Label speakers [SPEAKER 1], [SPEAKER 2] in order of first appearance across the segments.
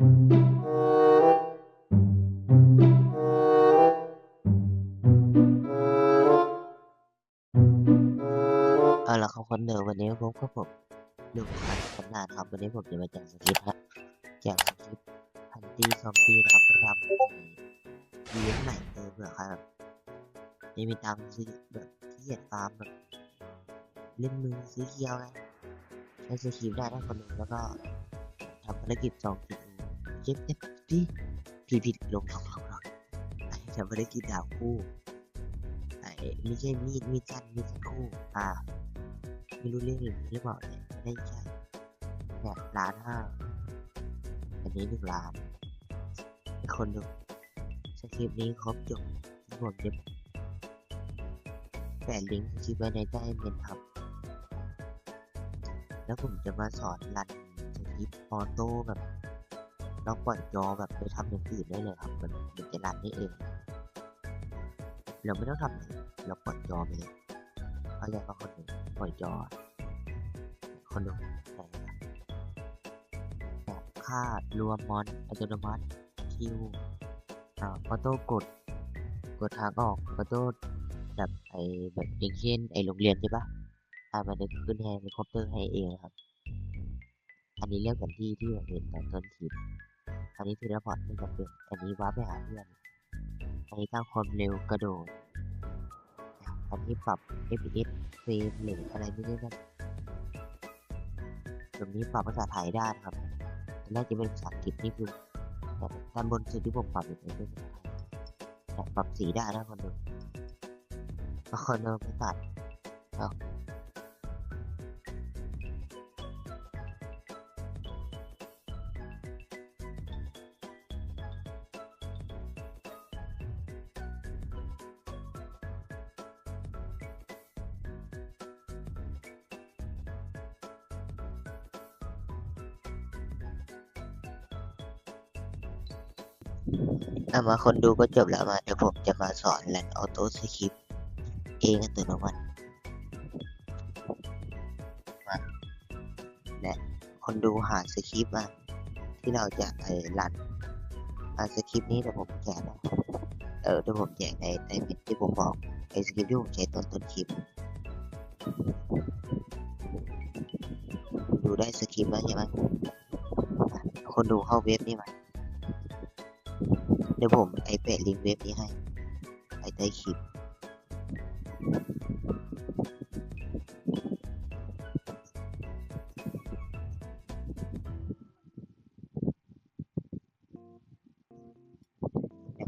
[SPEAKER 1] เอาละครับคนเดิมวันนี้ผมก็ผมหนุ่มพันสำราญครับ วันนี้ผมจะมาแจกสกิปฮะแจกสกิปพันตี้ซอมบี้นะครับเพื่อทำเลี้ยงใหม่เออเผื่อใครแบบไม่มีตังค์ซื้อแบบที่เกียดฟาร์มแบบเล่นมือซื้อเคียวอะไรใช้สกิปได้ทั้งคนหนึ่งแล้วก็ทำภารกิจสองกิจ เจ็บเจ็บที่ผิดผิดลงลงลงลงไอ้ทำภารกิจดาบคู่ไอ้ไม่ใช่มีดมีดสั้นมีดสั้นคู่อ่าไม่รู้เรื่องหรือหรือเปล่าเนี่ยไม่ใช่เนี่ยล้านห้าอันนี้หนึ่งล้านคนดูสคริปต์นี้ครบจบที่ผมจะแปะลิงก์สคริปต์ไว้ในใต้เมนครับ แล้วผมจะมาสอนรันสคริปต์ออโต้แบบ เราปล่อยจอแบบไปทำอย่างอื่นได้เลยครับมันมันจะรันได้เองเราไม่ต้องทำอะไรเราปล่อยจอไปเลยเขาเรียกว่าคนหนึ่งปล่อยจอ คนดูแต่แบบค่ารวมมอนอัตโนมัติคิวอ่าออโต้กดกดทางออกออโต้แบบไอแบบอย่างเช่นไอโรงเรียนใช่ปะอ่ามันจะขึ้นแฮร์มีคอปเตอร์ให้เองครับ อันนี้เรียกแผนที่ที่ผมเห็นตอนต้นคลิป อันนี้คือรีพอร์ตที่จำเป็นอันนี้วาร์ปไปหาเพื่อน อันนี้ตั้งความเร็วกระโดด อันนี้ปรับ FPS เฟรมหรืออะไรไม่ได้นะตรงนี้ปรับภาษาไทยได้ครับตอนแรกจะเป็นภาษาอังกฤษนี่คือแต่ด้านบนสุดที่ผมปรับเป็นภาษาไทยแต่ปรับสีได้นะคนดูคนดินไม่ตัดเอา เอามาคนดูก็จบแล้วมาเดี๋ยวผมจะมาสอนแลนออโต้สคริปเองอัตโนมัติมาและคนดูหาสคริปมาที่เราจะไอ้รันอาสคริปนี้เดี๋ยวผมแจกนะเออเดี๋ยวผมแจกในในเพจที่ผมบอกไอสคริปต์ที่ผมใช้ต้นต้นคลิปดูได้สคริปแล้วใช่ไหมคนดูเข้าเว็บนี่มา เดี๋ยวผมไอแปะลิงก์เว็บนี้ให้ไอใต้คลิป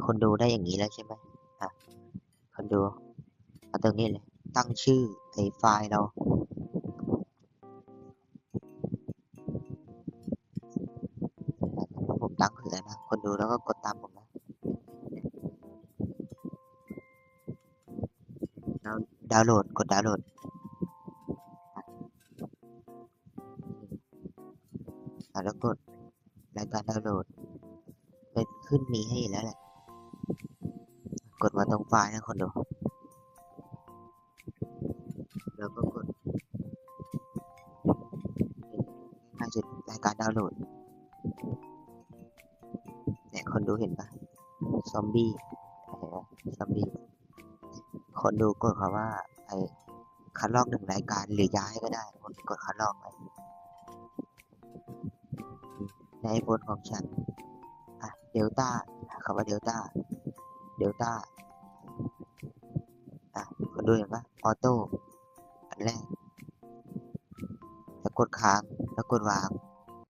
[SPEAKER 1] คนดูได้อย่างนี้แล้วใช่ไหมอะ คนดูเอาตรงนี้เลย ตั้งชื่อไอไฟล์เราผมตั้งคือแล้วนะ คนดูแล้วก็กดตามผมนะ ดาวน์โหลด กดดาวน์โหลด แล้วกดรายการดาวน์โหลดเป็นขึ้นมีให้อยู่แล้วแหละ กดมาตรงไฟล์นะคนดู แล้วก็กดง่าสุดรายการดาวน์โหลดเนี่ยคนดูเห็นปะซอมบี้เห็นไหมซอมบี้ คนดูกดคำว่า ไอ้คัดลอกหนึ่งรายการหรือย้ายก็ได้คนกดคัดลอกไปในบนของฉันอะเดลต้าคำว่าเดลต้าเดลต้าอะคนดูเห็นปะออโต้อันแรกแล้วกดค้างแล้วกดวาง